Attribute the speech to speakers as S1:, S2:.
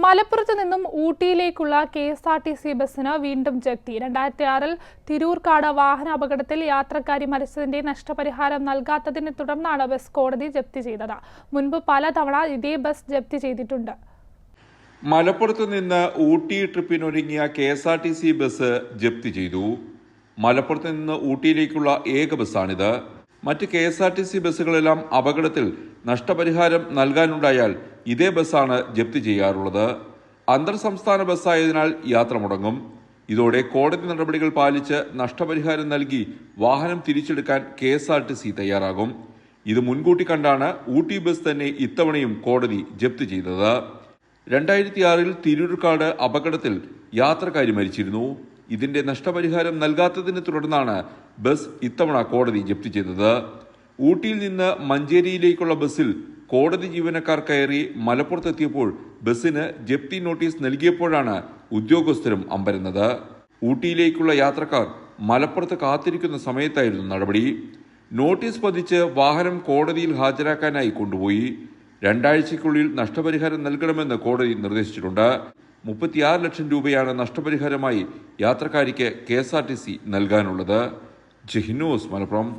S1: മലപ്പുറത്ത് നിന്നും ഊട്ടിയിലേക്കുള്ള K S R T C ബസ്സിന് വീണ്ടും ജപ്തി. രണ്ടായിരത്തി ആറിൽ തിരൂർക്കാട് വാഹന അപകടത്തിൽ യാത്രക്കാരി മരിച്ചതിന്റെ നഷ്ടപരിഹാരം നൽകാത്തതിനെ തുടർന്നാണ് ബസ് കോടതി ജപ്തി ചെയ്തത്. മുൻപ് പലതവണ ഇതേ ബസ് ജപ്തി ചെയ്തിട്ടുണ്ട്.
S2: മലപ്പുറത്ത് നിന്ന് ഊട്ടി ട്രിപ്പിനൊരുങ്ങിയ K S R T C bus ജപ്തി ചെയ്തു. മലപ്പുറത്ത് നിന്ന് ഊട്ടിയിലേക്കുള്ള ഏക ബസ്സാണിത്. മറ്റ് K S R T C ബസ്സുകളെല്ലാം അപകടത്തിൽ നഷ്ടപരിഹാരം നൽകാനുണ്ടായാൽ ഇതേ ബസ്സാണ് ജപ്തി ചെയ്യാറുള്ളത്. അന്തർ സംസ്ഥാന ബസ്സായതിനാൽ യാത്ര മുടങ്ങും. ഇതോടെ കോടതി നടപടികൾ പാലിച്ച് നഷ്ടപരിഹാരം നൽകി വാഹനം തിരിച്ചെടുക്കാൻ K S R T C തയ്യാറാകും. ഇത് മുൻകൂട്ടി കണ്ടാണ് ഊട്ടി ബസ് തന്നെ ഇത്തവണയും കോടതി ജപ്തി ചെയ്തത്. രണ്ടായിരത്തി ആറിൽ തിരൂർക്കാട് അപകടത്തിൽ യാത്രക്കാരി മരിച്ചിരുന്നു. ഇതിന്റെ നഷ്ടപരിഹാരം നൽകാത്തതിനെ തുടർന്നാണ് ബസ് ഇത്തവണ കോടതി ജപ്തി ചെയ്തത്. ഊട്ടിയിൽ നിന്ന് മഞ്ചേരിയിലേക്കുള്ള ബസ്സിൽ കോടതി ജീവനക്കാർ കയറി മലപ്പുറത്തെത്തിയപ്പോൾ ബസ്സിന് ജപ്തി നോട്ടീസ് നൽകിയപ്പോഴാണ് ഉദ്യോഗസ്ഥരും അമ്പരുന്നത്. ഊട്ടിയിലേക്കുള്ള യാത്രക്കാർ മലപ്പുറത്ത് കാത്തിരിക്കുന്ന സമയത്തായിരുന്നു നടപടി. നോട്ടീസ് പതിച്ച് വാഹനം കോടതിയിൽ ഹാജരാക്കാനായി കൊണ്ടുപോയി. രണ്ടാഴ്ചയ്ക്കുള്ളിൽ നഷ്ടപരിഹാരം നൽകണമെന്ന് കോടതി നിർദ്ദേശിച്ചിട്ടുണ്ട്. മുപ്പത്തിയാറ് ലക്ഷം രൂപയാണ് നഷ്ടപരിഹാരമായി യാത്രക്കാരിക്ക് K S R T C നൽകാനുള്ളത്. ജഹിനോസ് Malappuram.